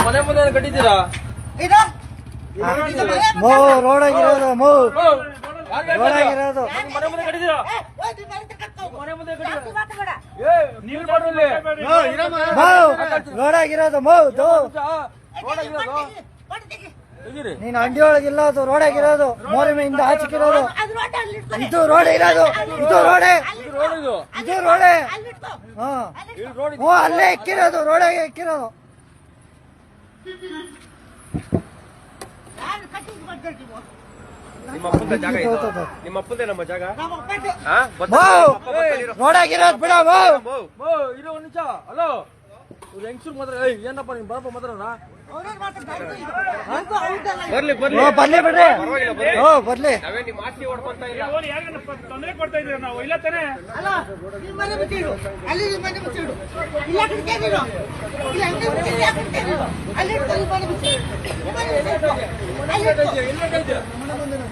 ಮನೆ ಮುಂದೆ ಕಟ್ಟಿದ್ದೀರಾ ಇದು ಮೋ ಮೋ ರೋಡ್ ಆಗಿರೋದು ಗಾಡಿ ರೋಡಾಗಿರೋದು ನಿಮ್ ಮನೆ ಮುಂದೆ ಕಟ್ಟಿದ್ದೀರಾ ಮನೆ ಮುಂದೆ ನೀವ್ ಮಾಡ್ರಲ್ಲಿ ಮೋ ಮೋ ರೋಡ್ ಆಗಿರೋದು ಹೊಡಿ ತೆಗಿ. ತೆಗೀರಿ ನೀನ್ ಅಂಡಿ ಒಳಗಿಲ್ಲ ಅದು ಮೋರಿಮೆಯಿಂದ ರೋಡ್ ಅಲ್ಲಿ ಇಟ್ಕೊ. ಇದು ರೋಡ್ ಇರೋದು ಇದು ರೋಡೆ ಇದು ರೋಡ್ ಇದು ಇದು ರೋಡೇ ಹಾ ಅಲ್ಲಿ. ರೋಡ್ ಇಕ್ಕಿರೋದು ರೋಡಾಗೆ ಎಕ್ಕಿರೋದು ನಿಮ್ಮ ಅಪ್ಪಂದ ಜಾಗ ಇದು. ಹೌದೌದು. ನಿಮ್ಮ ಜಾಗ? ರೋಡಾಗಿರೋದು ಬಿಡ. ಇರೋ ನಿಜ ಹಲೋ ಹೆಂಗ್ಸೂರ್ ಮಾತ್ರ ಏಯ್ ಏನಪ್ಪ ನಿಮ್ ಬರಪ್ಪ ಮಾತಾಡ್ತಾರೆ? ಬರ್ಲಿ ಬರ್ಲಿ. ಬರ್ಲಿ ಬರ್ಲಿ. ಓ ಬರ್ಲಿ. ಬಿಡ್ರಿ ಓ ತೊಂದರೆ ಕೊಡ್ತಾ ಇದೀರ ನಾವು? ಇಲ್ಲ ತಾನೇ? ನೀನು.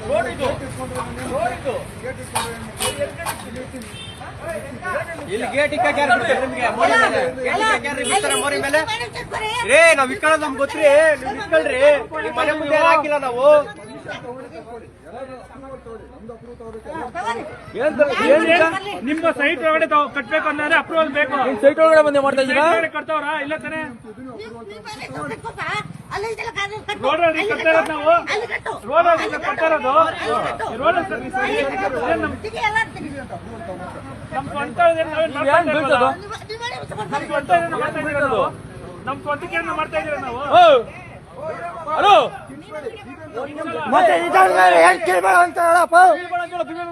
ರೋಡ್ ಇದು ರೋಡ್ ಇದು ಇಲ್ಲಿ ಗೇಟ್ ಮೋರಿ ಮೇಲೆ. ರೇ ನಾವ್ ಇಕ್ಕಳೋದ್ ನಮ್ಗೆ ಗೊತ್ತ್ರಿ, ನೀವು ಇಕ್ಕಳ್ರಿ ಮನೆ ಮುಂದೆ ಹಾಕಿಲ್ಲ ನಾವು? ನಿಮ್ಮ ಸೈಟ್ ಒಳಗಡೆ ಕಟ್ಬೇಕು ಅಂದ್ರೆ ಅಪ್ರೂವಲ್ ಬೇಕು. ಸೈಟ್ ಒಳಗಡೆ ಬಂದೆ ಮಾಡ್ತಾ ಇದ್ದೀರಾ? ಕಟ್ತಾವ್ರ? ಇಲ್ಲ ತಾನೇ. ರೋಡ್ ಅಲ್ಲಿ ಅಲ್ಲಿ ಕಟ್ತಾ ಇರೋದು ನಾವು. ರೋಡ್ ಅಲ್ಲಿ ಕಟ್ತಾ ಇರೋದು? ರೋಡ್ ನಮ್ ಸ್ವಂತ ನಿಮ್- ಸ್ವಂತಕ್ಕೆ ಮಾಡ್ತಾ ಇದೀರ ನಾವು? ಮತ್ತೆ ಇದಾದ್ರೆ ಏನ್ ಕೇಳ್ಬೇಡ ಅಂತ ಹೇಳಪ್ಪ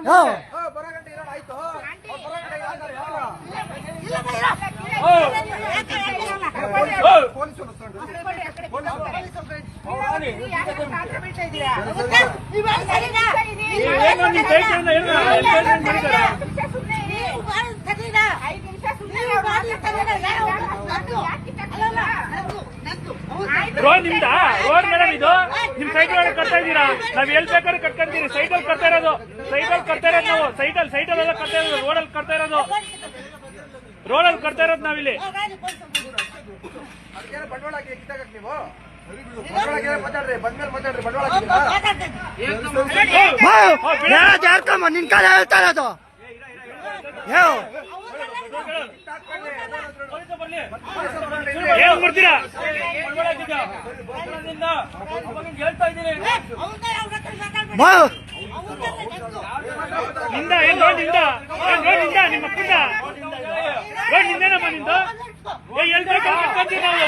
ಹಾ ಇಲ್ಲ ಬಾ, ರೋಡ್ ನಿಮ್ದ? ರೋಡ್ ಮೇಡಮ್ ಇದು? ನಿಮ್ ಸೈಕಲ್ ಒಳಗೆ ಕಟ್ತಾ ಇದ್ದೀರಾ? ನಾವ್ ಎಲ್ ಬೇಕಾದ್ರೆ ಕಟ್ಕೊಂತೀರಿ ಸೈಕಲ್ ಅಲ್ಲಿ ಕಟ್ತಾ ಇರೋದು. ಸೈಕಲ್ ಅಲ್ಲಿ ಕಟ್ತಾ ಇರೋದು ನಾವು. ಸೈಕಲ್ ಅಲ್ಲಿ ಎಲ್ಲ ಕಟ್ತಾ ಇರೋದು. ರೋಡ್ ಅಲ್ಲಿ ಕಟ್ತಾ ಇರೋದು. ರೋಡ್ ಅಲ್ಲಿ ಕಟ್ತಾ ಇರೋದು ನಾವಿಲ್ಲಿ. ಜಾರ್ಕಮ್ಮ ನಿನ್ ಕಾಲ ಹೇಳ್ತಾ ಇರೋದು. ಏನ್ ಮಾಡ್ತೀರಾ? ಹೇಳ್ತಾ ಇದ್ದೀನಿ ನಂದು. ಏನ್ ರೋಡ್ನಿಂದ ನಿಂದ ನಿಮ್ಮ ಅಪ್ಪಂದ ರೋಡ್ ನಿಂದೇನಮ್ಮ ನಿಂದ ಏ ಎಲ್ ನಾವು.